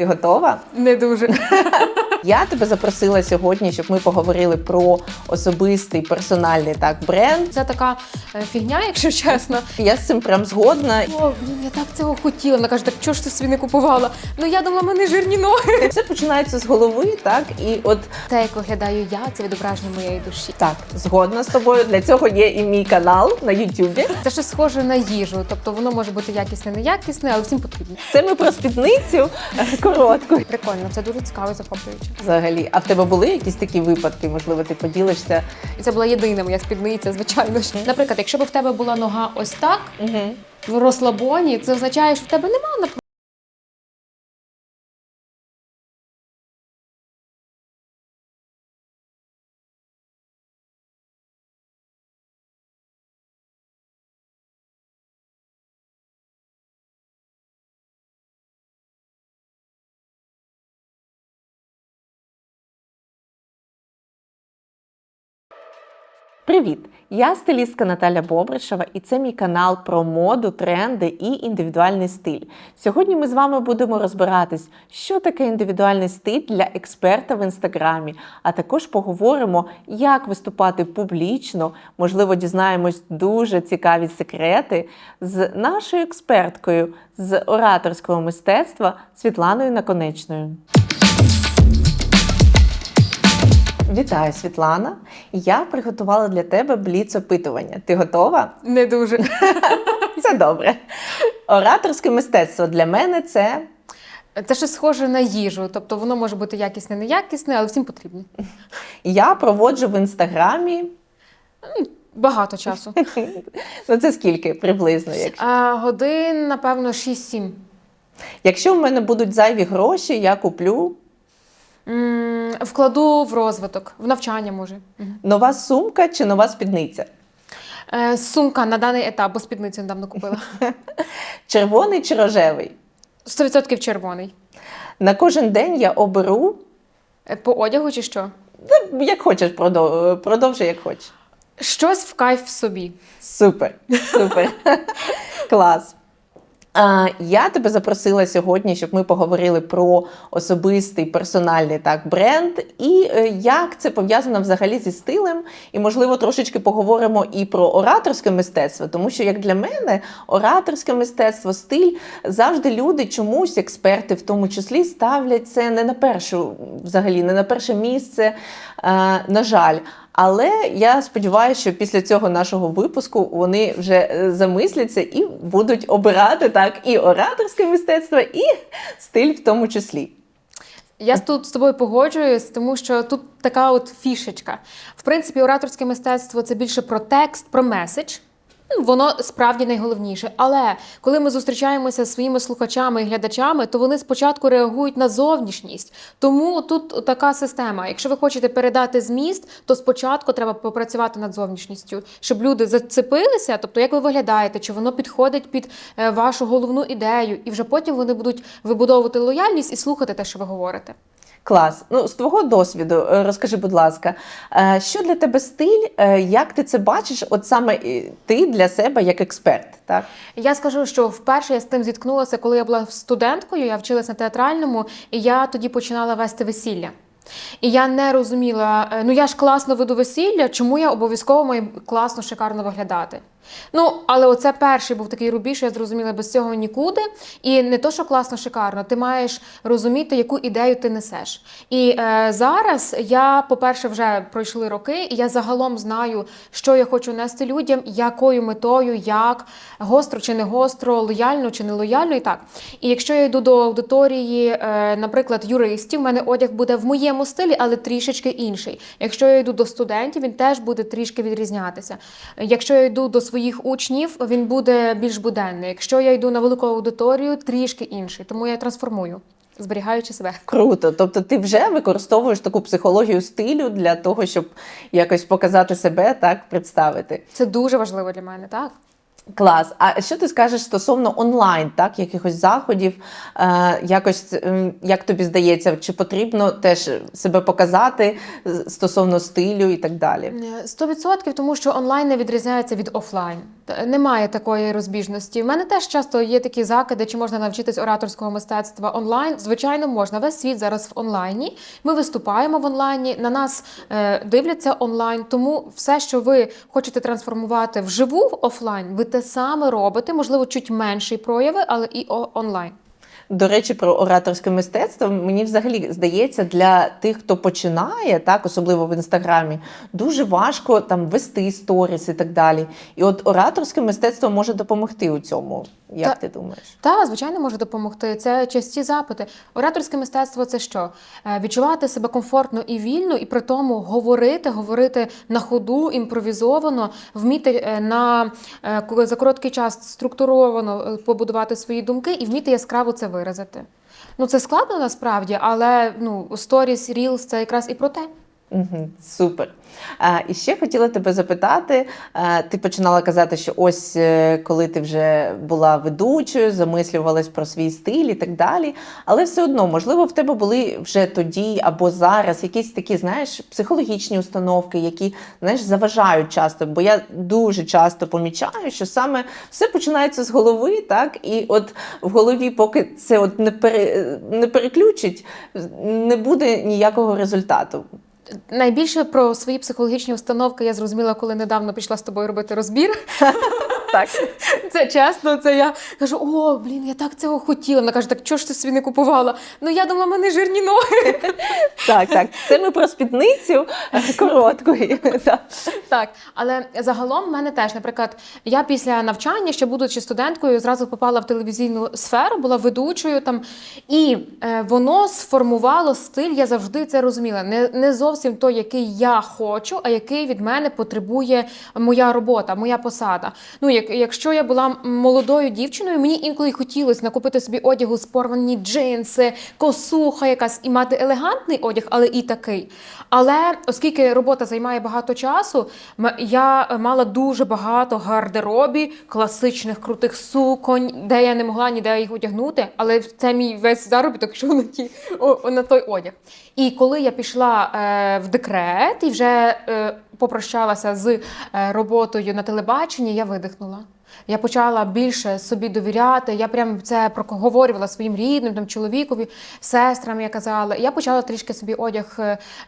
Ти готова? Не дуже. Я тебе запросила сьогодні, щоб ми поговорили про особистий персональний так бренд. Це така е, фігня, якщо чесно. Я з цим прям згодна. О, я так цього хотіла. Вона каже, так чого ж ти собі не купувала? Ну я думала, в мене жирні ноги. Все починається з голови, так і от Те, як виглядаю я, це відображення моєї душі. так, згодна з тобою. Для цього є і мій канал на Ютубі. Це щось схоже на їжу, тобто воно може бути якісне, неякісне, але всім потрібно. Це ми про спідницю е, коротку. Прикольно, це дуже цікаво захоплююче. Взагалі, а в тебе були якісь такі випадки? Можливо, ти поділишся? І це була єдина моя спідниця, звичайно ж. Наприклад, якщо б в тебе була нога ось так Угу. в розслабоні, це означає, що в тебе немає Привіт! Я стилістка Наталя Бобришева, і це мій канал про моду, тренди і індивідуальний стиль. Сьогодні ми з вами будемо розбиратись, що таке індивідуальний стиль для експерта в інстаграмі, а також поговоримо, як виступати публічно. Можливо, дізнаємось дуже цікаві секрети з нашою експерткою з ораторського мистецтва Світланою Наконечною. Вітаю, Світлана. Я приготувала для тебе бліц опитування. Ти готова? не дуже. Це добре. Ораторське мистецтво для мене це Це щось схоже на їжу, тобто воно може бути якісне, неякісне, але всім потрібно. я проводжу в інстаграмі. Багато часу. Ну це скільки приблизно? Якщо, А, годин, напевно, 6-7. якщо в мене будуть зайві гроші, я куплю Вкладу в розвиток, в навчання може. Нова сумка чи нова спідниця. Е, Сумка на даний етап, бо спідницю недавно купила. Червоний чи рожевий. 100% червоний. На кожен день я оберу, Е, По одягу чи що? як хочеш, продов- продовжуй, як хочеш. Щось в кайф в собі. Супер, супер. Клас. Я тебе запросила сьогодні, щоб ми поговорили про особистий персональний так бренд і е, як це пов'язано взагалі зі стилем. І, можливо, трошечки поговоримо і про ораторське мистецтво, тому що, як для мене, ораторське мистецтво, стиль завжди люди чомусь, експерти в тому числі, ставлять це не на першу, взагалі, не на перше місце, на жаль. Але я сподіваюся, що після цього нашого випуску вони вже е, замисляться і будуть обирати так і ораторське мистецтво, і стиль в тому числі. Я тут з тобою погоджуюсь, тому що тут така от фішечка. В принципі, ораторське мистецтво це більше про текст, про меседж. Ну, Воно справді найголовніше. Але коли ми зустрічаємося зі своїми слухачами і глядачами, то вони спочатку реагують на зовнішність. Тому тут така система. Якщо ви хочете передати зміст, то спочатку треба попрацювати над зовнішністю, щоб люди зацепилися, тобто як ви виглядаєте, чи воно підходить під е, вашу головну ідею, і вже потім вони будуть вибудовувати лояльність і слухати те, що ви говорите. Клас. Ну, з твого досвіду, е, розкажи, будь ласка, е, що для тебе стиль? е, Як ти це бачиш? От саме ти для себе як експерт, так? Я скажу, що вперше я з тим зіткнулася, коли я була студенткою, я вчилася на театральному, і я тоді починала вести весілля. І я не розуміла, ну я ж класно веду весілля, чому я обов'язково маю класно, шикарно виглядати. Ну, але оце перший був такий рубіж, що я зрозуміла без цього нікуди. І не то, що класно, шикарно, ти маєш розуміти, яку ідею ти несеш. І е, зараз я, по-перше, вже пройшли роки, і я загалом знаю, що я хочу нести людям, якою метою, як гостро чи не гостро, лояльно чи не лояльно, і так. І якщо я йду до аудиторії, е, наприклад, юристів, в мене одяг буде в моєму стилі, але трішечки інший. Якщо я йду до студентів, він теж буде трішки відрізнятися. Якщо я йду до своїх учнів, він буде більш буденний. Якщо я йду на велику аудиторію, трішки інший. Тому я трансформую, зберігаючи себе. Круто. Тобто ти вже використовуєш таку психологію стилю для того, щоб якось показати себе, так, представити. Це дуже важливо для мене, так? Клас. А що ти скажеш стосовно онлайн, так, якихось заходів? Е, якось, як тобі здається, чи потрібно теж себе показати стосовно стилю і так далі? Сто відсотків, тому що онлайн не відрізняється від офлайн. Немає такої розбіжності. У мене теж часто є такі закиди, чи можна навчитись ораторського мистецтва онлайн. Звичайно, можна. Весь світ зараз в онлайні. Ми виступаємо в онлайні, на нас е, дивляться онлайн. Тому все, що ви хочете трансформувати вживу в офлайн, ви те саме робите. Можливо, чуть менші прояви, але і онлайн. До речі, про ораторське мистецтво мені взагалі здається, для тих, хто починає, так особливо в інстаграмі, дуже важко там вести сторіс і так далі. І от ораторське мистецтво може допомогти у цьому. Як Та- ти думаєш? Та, звичайно, може допомогти. Це часті запити. Ораторське мистецтво це що? Е, Відчувати себе комфортно і вільно, і при тому говорити, говорити на ходу, імпровізовано, вміти е, на е, за короткий час структуровано побудувати свої думки і вміти яскраво це виразити. Ну це складно насправді, але ну сторіс, Reels – це якраз і про те. Супер. І ще хотіла тебе запитати: ти починала казати, що ось е, коли ти вже була ведучою, замислювалась про свій стиль і так далі. Але все одно, можливо, в тебе були вже тоді або зараз якісь такі, знаєш, психологічні установки, які знаєш, заважають часто. Бо я дуже часто помічаю, що саме все починається з голови, так і от в голові, поки це от не пере, не переключить, не буде ніякого результату. Найбільше про свої психологічні установки я зрозуміла, коли недавно пішла з тобою робити розбір. Так. Це чесно, це я кажу: о, блін, я так цього хотіла. Вона каже, так чого ж ти собі не купувала? Ну я думала, в мене жирні ноги. Так, так. Це ми про спідницю е, короткої. Так. Але загалом в мене теж, наприклад, я після навчання, ще будучи студенткою, зразу попала в телевізійну сферу, була ведучою там, і е, воно сформувало стиль. Я завжди це розуміла. Не, не зовсім той, який я хочу, а який від мене потребує моя робота, моя посада. Ну, як, якщо я була молодою дівчиною, мені інколи хотілося накупити собі одягу з порвані джинси, косуха якась і мати елегантний одяг, але і такий. Але оскільки робота займає багато часу, я мала дуже багато гардеробі, класичних крутих суконь, де я не могла ніде їх одягнути, але це мій весь заробіток йшов на, ті, на той одяг. І коли я пішла е, в декрет і вже е, попрощалася з е, роботою на телебаченні, я видихнула. Я почала більше собі довіряти. Я прям це проговорювала своїм рідним, там чоловікові, сестрам. Я казала. Я почала трішки собі одяг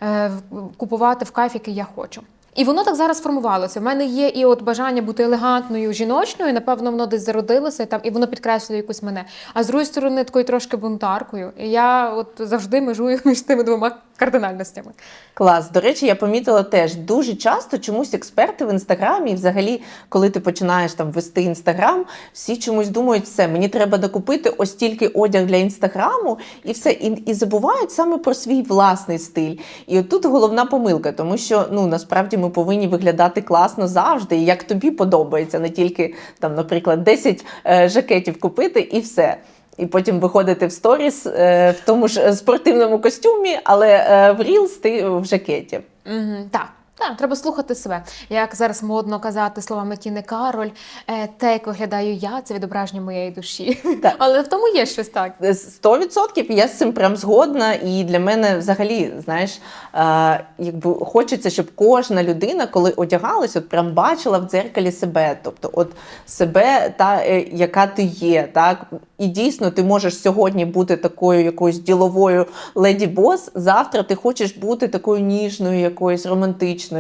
е, купувати в кайф, який я хочу. І воно так зараз формувалося. В мене є і от бажання бути елегантною, жіночною. Напевно, воно десь зародилося там, і воно підкреслює якусь мене. А з другої сторони, такою трошки бунтаркою. І я от завжди межую між тими двома кардинальностями. Клас. До речі, я помітила теж дуже часто чомусь експерти в інстаграмі, і взагалі, коли ти починаєш там вести інстаграм, всі чомусь думають, все, мені треба докупити ось тільки одяг для інстаграму, і все. І, і забувають саме про свій власний стиль. І от тут головна помилка, тому що ну насправді ми повинні виглядати класно завжди, і як тобі подобається, не тільки там, наприклад, 10 е, жакетів купити і все. І потім виходити в сторіс е, в тому ж е, спортивному костюмі, але е, в Reels ти в жакеті. Угу, так. Так, треба слухати себе. Як зараз модно казати словами Тіни Кароль, е, те, як виглядаю я, це відображення моєї душі. Так. Але в тому є щось так. Сто відсотків я з цим прям згодна, і для мене взагалі, знаєш, е, якби хочеться, щоб кожна людина, коли одягалась, от прям бачила в дзеркалі себе. Тобто, от себе, та е, яка ти є, так і дійсно ти можеш сьогодні бути такою якоюсь діловою леді бос. Завтра ти хочеш бути такою ніжною, якоюсь романтичною.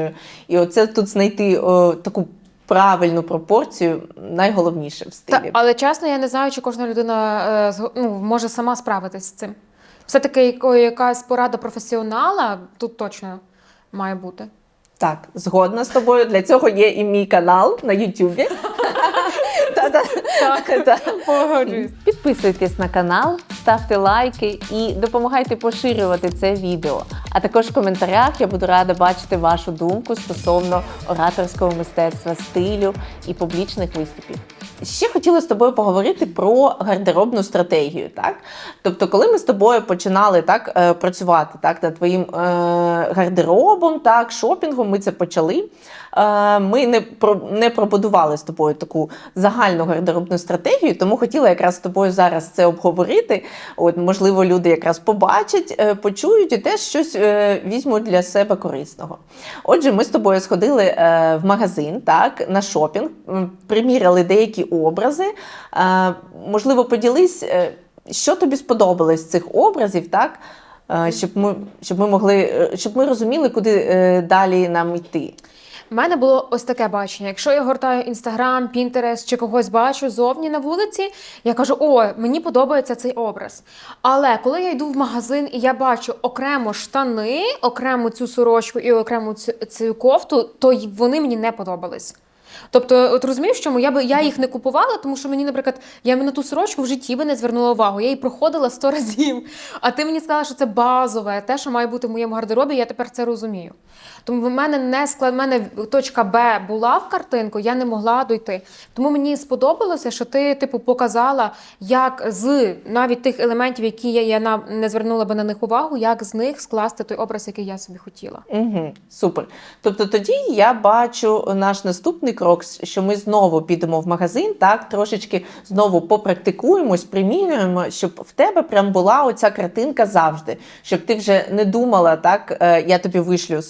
І оце тут знайти о, таку. Правильну пропорцію найголовніше в стилі. Та, але чесно, я не знаю, чи кожна людина е, ну, може сама справитись з цим. Все-таки якась порада професіонала тут точно має бути. Так, згодна з тобою. Для цього є і мій канал на Ютубі. Підписуйтесь на канал, ставте лайки і допомагайте поширювати це відео. А також в коментарях я буду рада бачити вашу думку стосовно ораторського мистецтва, стилю і публічних виступів. Ще хотіла з тобою поговорити про гардеробну стратегію. Так? Тобто, коли ми з тобою починали так е, працювати так, над твоїм е, гардеробом, так, шопінгом, ми це почали. Е, ми не про не пробудували з тобою таку загальну гардеробну стратегію, тому хотіла якраз з тобою зараз це обговорити. От, можливо, люди якраз побачать, е, почують і теж щось е, візьму для себе корисного. Отже, ми з тобою сходили е, в магазин, так, на шопінг, приміряли деякі образи. Можливо, поділись, що тобі сподобалось з цих образів, так? Щоб ми, щоб ми могли, щоб ми розуміли, куди далі нам йти. У мене було ось таке бачення. Якщо я гортаю інстаграм, Пінтерест чи когось бачу зовні на вулиці, я кажу: о, мені подобається цей образ. Але коли я йду в магазин і я бачу окремо штани, окремо цю сорочку і окремо цю, цю кофту, то вони мені не подобались. Тобто, от розумієш, чому я би я їх не купувала, тому що мені, наприклад, я на ту сорочку в житті би не звернула увагу. Я її проходила сто разів. А ти мені сказала, що це базове, те, що має бути в моєму гардеробі, я тепер це розумію. Тому в мене не склад, в мене точка Б була в картинку, я не могла дойти. Тому мені сподобалося, що ти, типу, показала, як з навіть тих елементів, які я, я не звернула би на них увагу, як з них скласти той образ, який я собі хотіла. Угу, супер. Тобто тоді я бачу наш наступний крок, що ми знову підемо в магазин, так трошечки знову попрактикуємось, примірюємо, щоб в тебе прям була оця картинка завжди, щоб ти вже не думала, так е, я тобі вишлю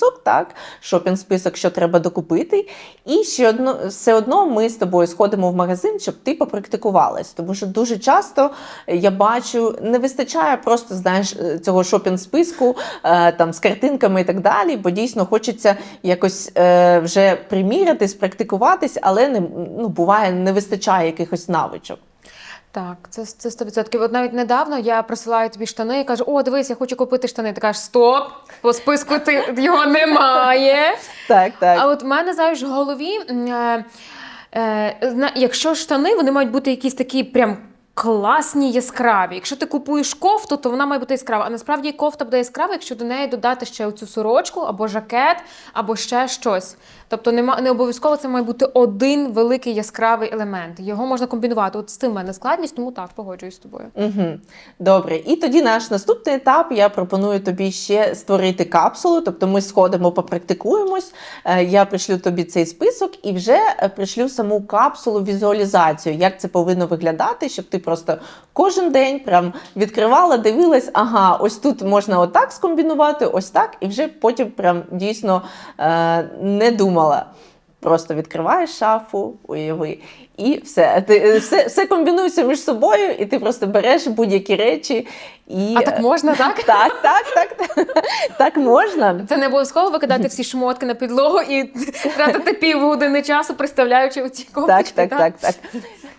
список, так шопінг список, що треба докупити, і ще одно все одно ми з тобою сходимо в магазин, щоб ти попрактикувалась. Тому що дуже часто я бачу, не вистачає просто знаєш е, цього шопінг списку е, там з картинками і так далі, бо дійсно хочеться якось е, вже приміряти, спрактикуватись, але не ну буває, не вистачає якихось навичок. Так, це це 100%. От навіть недавно я присилаю тобі штани і кажу: о, дивись, я хочу купити штани. Ти кажеш, стоп, по списку ти його немає. Так, так. А от в мене знаєш в голові, е, е, якщо штани, вони мають бути якісь такі прям. Класні яскраві. Якщо ти купуєш кофту, то вона має бути яскрава. А насправді кофта буде яскрава, якщо до неї додати ще оцю сорочку, або жакет, або ще щось. Тобто нема не обов'язково це має бути один великий яскравий елемент. Його можна комбінувати. От з тим в мене складність, тому так погоджуюсь з тобою. Угу. Добре, і тоді наш наступний етап. Я пропоную тобі ще створити капсулу. Тобто ми сходимо, попрактикуємось. е, Я пришлю тобі цей список і вже е, пришлю саму капсулу візуалізацію, як це повинно виглядати, щоб ти просто кожен день прям відкривала, дивилась, ага, ось тут можна отак скомбінувати, ось так, і вже потім прям дійсно е, не думала. Просто відкриваєш шафу, уяви, і все. Ти е, все, все комбінується між собою, і ти просто береш будь-які речі. І... А так можна, так? Так, так, так, так, так можна. Це не обов'язково викидати всі шмотки на підлогу і тратити півгодини часу, представляючи оці Так, кофточки. так, так, так.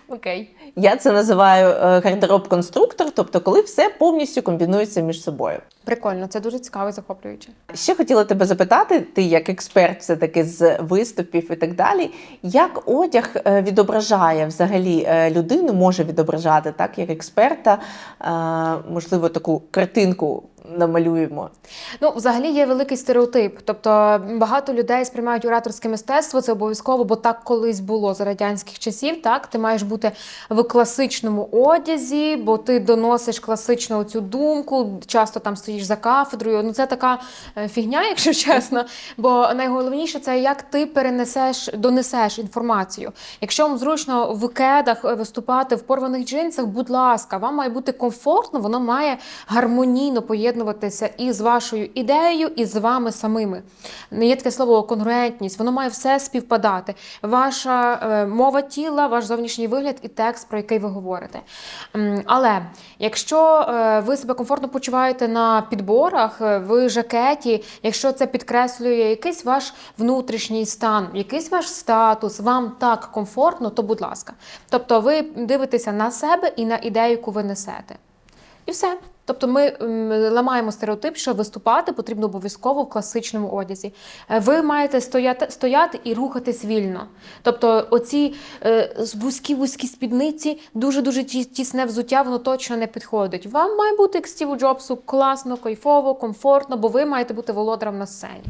Окей. Я це називаю е, гардероб-конструктор, тобто коли все повністю комбінується між собою. Прикольно, це дуже цікаво і захоплююче. Ще хотіла тебе запитати, ти як експерт, все таки з виступів і так далі, як одяг е, відображає взагалі е, людину, може відображати так, як експерта, можливо, таку картинку намалюємо. Ну, взагалі є великий стереотип. Тобто багато людей сприймають ораторське мистецтво, це обов'язково, бо так колись було за радянських часів. Так, ти маєш бути в класичному одязі, бо ти доносиш класичну цю думку, часто там стоїш за кафедрою. Ну це така е, фігня, якщо чесно. Бо найголовніше це як ти перенесеш, донесеш інформацію. Якщо вам зручно в кедах е, виступати в порваних джинсах, будь ласка, вам має бути комфортно, воно має гармонійно поєднуватися і з вашою ідеєю, і з вами самими. Не є таке слово конгруентність, воно має все співпадати. Ваша е, мова тіла, ваш зовнішній вигляд і текст, про який ви говорите. Але якщо е, ви себе комфортно почуваєте на підборах, е, в жакеті, якщо це підкреслює якийсь ваш внутрішній стан, якийсь ваш статус, вам так комфортно, то будь ласка. Тобто ви дивитеся на себе і на ідею, яку ви несете. І все. Тобто ми ламаємо стереотип, що виступати потрібно обов'язково в класичному одязі. Е, Ви маєте стояти, стояти і рухатись вільно. Тобто, оці е, вузькі вузькі спідниці, дуже дуже тісне взуття, воно точно не підходить. Вам має бути як Стіву Джобсу класно, кайфово, комфортно, бо ви маєте бути володарем на сцені.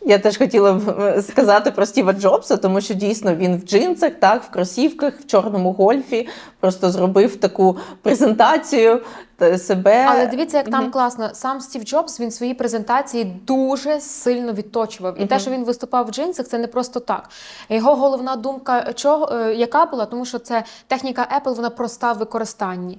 Я теж хотіла б е, сказати про Стіва Джобса, тому що дійсно він в джинсах, так, в кросівках, в чорному гольфі просто зробив таку презентацію та себе. Але дивіться, як там Мгм. класно. Сам Стів Джобс він свої презентації дуже сильно відточував. І те, що він виступав в джинсах, це не просто так. Його головна думка, чого е, яка була, тому що це техніка Apple, вона проста в використанні.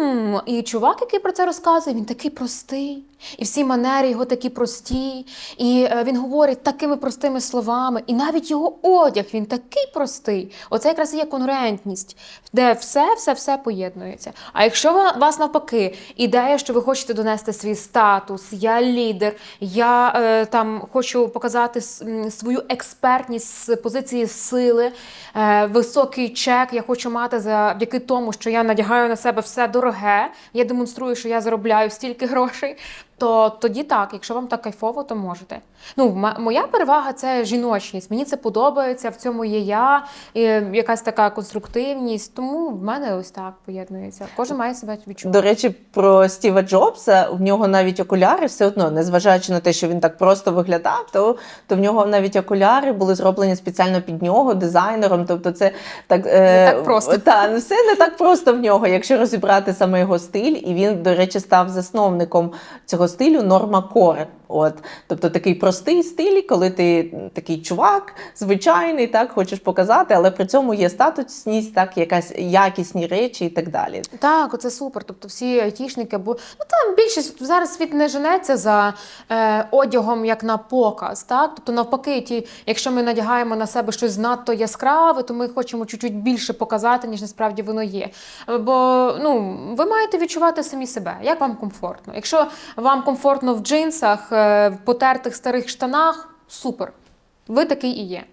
«М, І чувак, який про це розказує, він такий простий. І всі манери його такі прості. І е, він говорить такими простими словами. І навіть його одяг він такий простий. Оце якраз і є конгруентність, де все, все, все поєднується. А якщо вас навпаки ідея, що ви хочете донести свій статус, я лідер, я е, там хочу показати свою експертність з позиції сили, е, високий чек, я хочу мати завдяки тому, що я надягаю на себе все дороге, я демонструю, що я заробляю стільки грошей. То тоді так, якщо вам так кайфово, то можете. Ну, моя перевага це жіночність. Мені це подобається, в цьому є я, і якась така конструктивність. Тому в мене ось так поєднується. Кожен має себе відчувати. До речі, про Стіва Джобса в нього навіть окуляри все одно, незважаючи на те, що він так просто виглядав, то, то в нього навіть окуляри були зроблені спеціально під нього, дизайнером. Тобто, це так, е, так просто. Та, все не так просто в нього, якщо розібрати саме його стиль. І він, до речі, став засновником цього стилю Норма Кор. От, тобто такий простий стиль, коли ти такий чувак, звичайний, так хочеш показати, але при цьому є статусність, так, якась якісні речі і так далі. Так, це супер. Тобто всі айтішники, бо ну там більшість зараз світ не женеться за е, одягом як на показ. Так, тобто навпаки, ті, якщо ми надягаємо на себе щось надто яскраве, то ми хочемо чуть-чуть більше показати, ніж насправді воно є. Бо ну ви маєте відчувати самі себе, як вам комфортно. Якщо вам комфортно в джинсах, в потертих старих штанах, супер. Ви такий і є.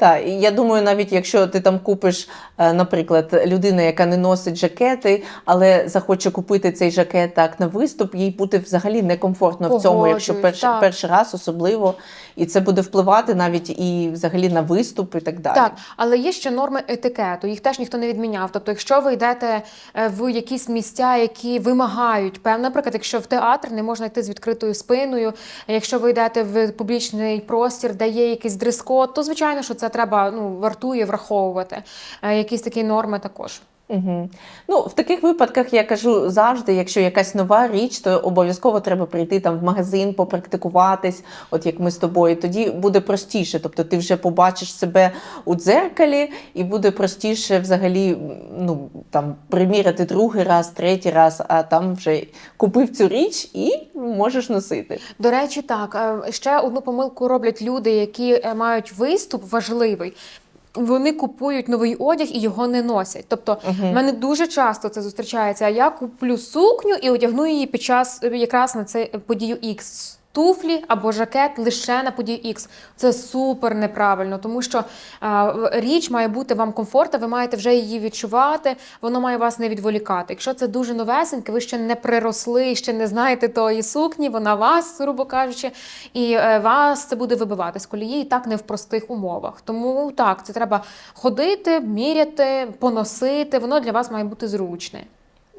Так, і я думаю, навіть якщо ти там купиш, е, наприклад, людина, яка не носить жакети, але захоче купити цей жакет так на виступ, їй буде взагалі некомфортно в цьому, якщо Погоджуюсь, перший, раз особливо, і це буде впливати навіть і взагалі на виступ і так далі. Так, але є ще норми етикету, їх теж ніхто не відміняв. Тобто, якщо ви йдете е, в якісь місця, які вимагають певно, наприклад, якщо в театр не можна йти з відкритою спиною, якщо ви йдете в публічний простір, де є якийсь дрес-код, то звичайно, що це треба ну вартує враховувати. Е, Якісь такі норми також. Угу. Ну, в таких випадках я кажу завжди, якщо якась нова річ, то обов'язково треба прийти там в магазин, попрактикуватись, от як ми з тобою. Тоді буде простіше. Тобто ти вже побачиш себе у дзеркалі, і буде простіше взагалі ну, там, приміряти другий раз, третій раз, а там вже купив цю річ і можеш носити. До речі, так е, ще одну помилку роблять люди, які е, мають виступ важливий. Вони купують новий одяг і його не носять. Тобто, в мене дуже часто це зустрічається. Я куплю сукню і одягну її під час якраз на це подію X. Туфлі або жакет лише на подію X. Це супер неправильно, тому що а, річ має бути вам комфортна, ви маєте вже її відчувати, воно має вас не відволікати. Якщо це дуже новесеньке, ви ще не приросли, ще не знаєте тої сукні, вона вас, грубо кажучи, і е, вас це буде вибивати з колії і так не в простих умовах. Тому так, це треба ходити, міряти, поносити. Воно для вас має бути зручне.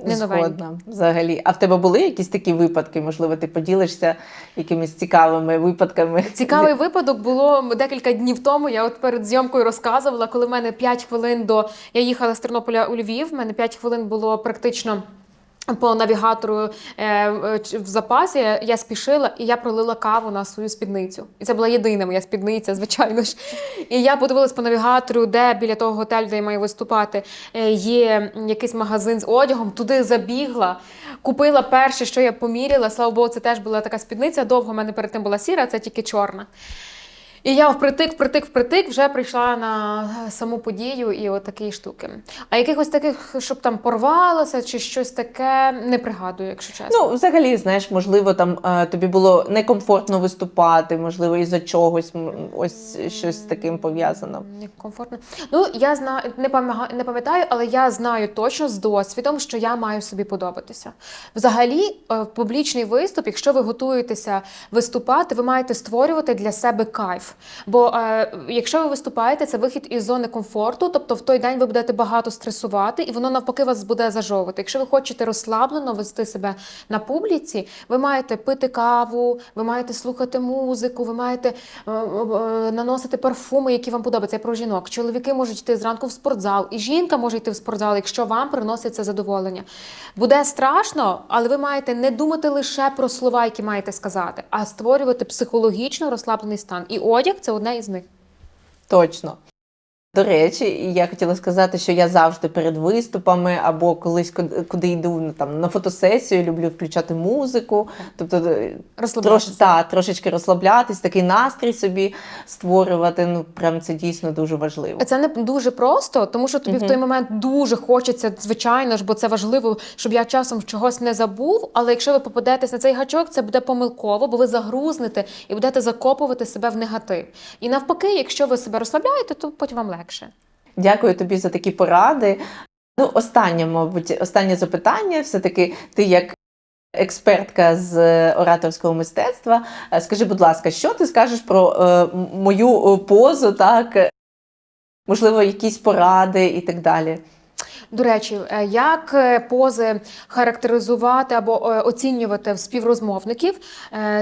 Не. Згодна, взагалі. А в тебе були якісь такі випадки? Можливо, ти поділишся якимись цікавими випадками? Цікавий випадок було декілька днів тому. Я от перед зйомкою розказувала, коли в мене 5 хвилин до я їхала з Тернополя у Львів. в мене 5 хвилин було практично. По навігатору е, в запасі я, я спішила і я пролила каву на свою спідницю. І це була єдина моя спідниця, звичайно ж. І я подивилась по навігатору, де біля того готелю, де я маю виступати, е, є якийсь магазин з одягом. Туди забігла, купила перше, що я поміряла. Слава Богу, це теж була така спідниця. Довго в мене перед тим була сіра, це тільки чорна. І я впритик, впритик, впритик вже прийшла на саму подію і от такі штуки. А якихось таких, щоб там порвалося чи щось таке, не пригадую, якщо чесно. Ну, взагалі, знаєш, можливо, там е, тобі було некомфортно виступати, можливо, із-за чогось, м, ось щось з таким пов'язано. Некомфортно. Ну, я знаю, не пам'ятаю, не пам'ятаю, але я знаю точно з досвідом, що я маю собі подобатися. Взагалі, е, публічний виступ, якщо ви готуєтеся виступати, ви маєте створювати для себе кайф. Бо е, якщо ви виступаєте, це вихід із зони комфорту, тобто в той день ви будете багато стресувати, і воно навпаки вас буде зажовувати. Якщо ви хочете розслаблено вести себе на публіці, ви маєте пити каву, ви маєте слухати музику, ви маєте е, е, наносити парфуми, які вам подобаються. Я про жінок. Чоловіки можуть йти зранку в спортзал, і жінка може йти в спортзал, якщо вам приносить це задоволення. Буде страшно, але ви маєте не думати лише про слова, які маєте сказати, а створювати психологічно розслаблений стан. І одяг це одне із них. Точно. До речі, я хотіла сказати, що я завжди перед виступами або колись куди- куди йду ну, там на фотосесію, люблю включати музику, тобто е, трош, та, трошечки розслаблятись, такий настрій собі створювати. Ну прям це дійсно дуже важливо. Це не дуже просто, тому що тобі в той момент дуже хочеться, звичайно ж, бо це важливо, щоб я часом чогось не забув. Але якщо ви попадетесь на цей гачок, це буде помилково, бо ви загрузнете і будете закопувати себе в негатив. І навпаки, якщо ви себе розслабляєте, то потім вам легше. Дякую тобі за такі поради. Ну, останнє, мабуть, останнє запитання. Все-таки ти як експертка з ораторського мистецтва. е, Скажи, будь ласка, що ти скажеш про е, мою е, позу, так? е, Можливо, якісь поради і так далі. До речі, е, як е, пози характеризувати або е, оцінювати в співрозмовників,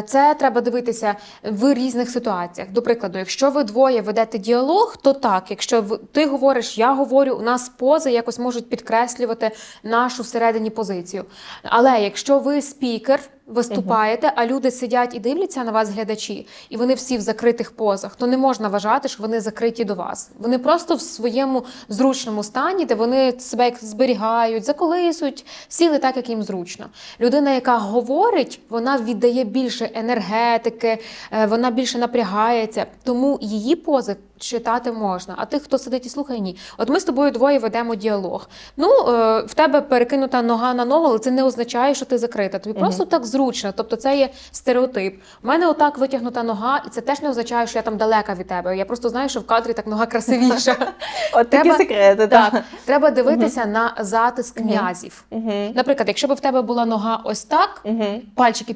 це треба дивитися в різних ситуаціях. До прикладу, якщо ви двоє ведете діалог, то так. Якщо ти говориш, я говорю, у нас пози якось можуть підкреслювати нашу всередині позицію. Але якщо ви спікер. Виступаєте, а люди сидять і дивляться на вас глядачі, і вони всі в закритих позах, то не можна вважати, що вони закриті до вас. Вони просто в своєму зручному стані, де вони себе як зберігають, заколисують, сіли так, як їм зручно. Людина, яка говорить, вона віддає більше енергетики, е, вона більше напрягається, тому її пози читати можна. А тих, хто сидить і слухає, ні. От ми з тобою двоє ведемо діалог. Ну, е, в тебе перекинута нога на ногу, але це не означає, що ти закрита. Тобі просто так зручно. Тобто це є стереотип. У мене отак витягнута нога, і це теж не означає, що я там далека від тебе. Я просто знаю, що в кадрі так нога красивіша. От такі секрети, Так, треба дивитися на затиск м'язів. Наприклад, якщо б в тебе була нога ось так, пальчики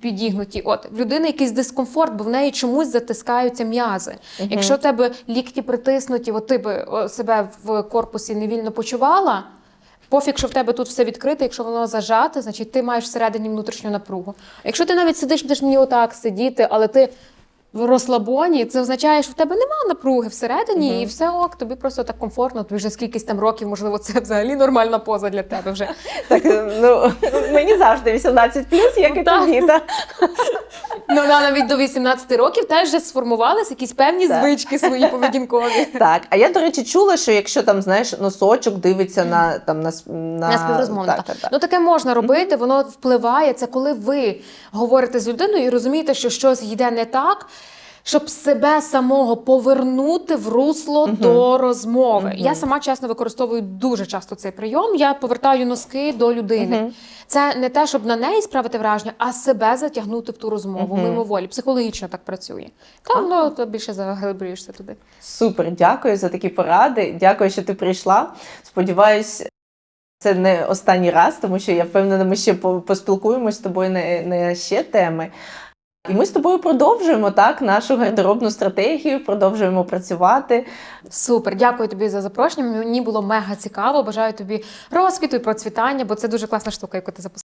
підігнуті, от в людини якийсь дискомфорт, бо в неї чомусь затискаються м'язи. Якщо в тебе лікті притиснуті, от ти би себе в корпусі невільно почувала. Пофіг, що в тебе тут все відкрите, якщо воно зажате, значить ти маєш всередині внутрішню напругу. Якщо ти навіть сидиш, будеш мені отак сидіти, але ти в розслабоні, це означає, що в тебе немає напруги всередині, Мгм. і все ок, тобі просто так комфортно, тобі вже скількись там років, можливо, це взагалі нормальна поза для тебе вже. Так, ну, мені завжди 18 як і Ну, тобі. Ну, навіть до 18 років теж вже сформувалися якісь певні звички свої поведінкові. Так, а я, до речі, чула, що якщо там, знаєш, носочок дивиться на там на, на... На співрозмовника. Так, так, так. Ну таке можна робити, воно впливає. Це коли ви говорите з людиною і розумієте, що щось йде не так. Щоб себе самого повернути в русло до розмови. Мгм. Я сама чесно використовую дуже часто цей прийом. Я повертаю носки до людини. Мгм. Це не те, щоб на неї справити враження, а себе затягнути в ту розмову Мгм. мимоволі. Психологічно так працює. Там ну, то більше заглиблюєшся туди. Супер, дякую за такі поради. Дякую, що ти прийшла. Сподіваюсь, це не останній раз, тому що я впевнена, ми ще по- поспілкуємось з тобою на, на ще теми. І ми з тобою продовжуємо так нашу гардеробну стратегію, продовжуємо працювати. Супер, дякую тобі за запрошення. Мені було мега цікаво. Бажаю тобі розквіту і процвітання, бо це дуже класна штука, яку ти запустила.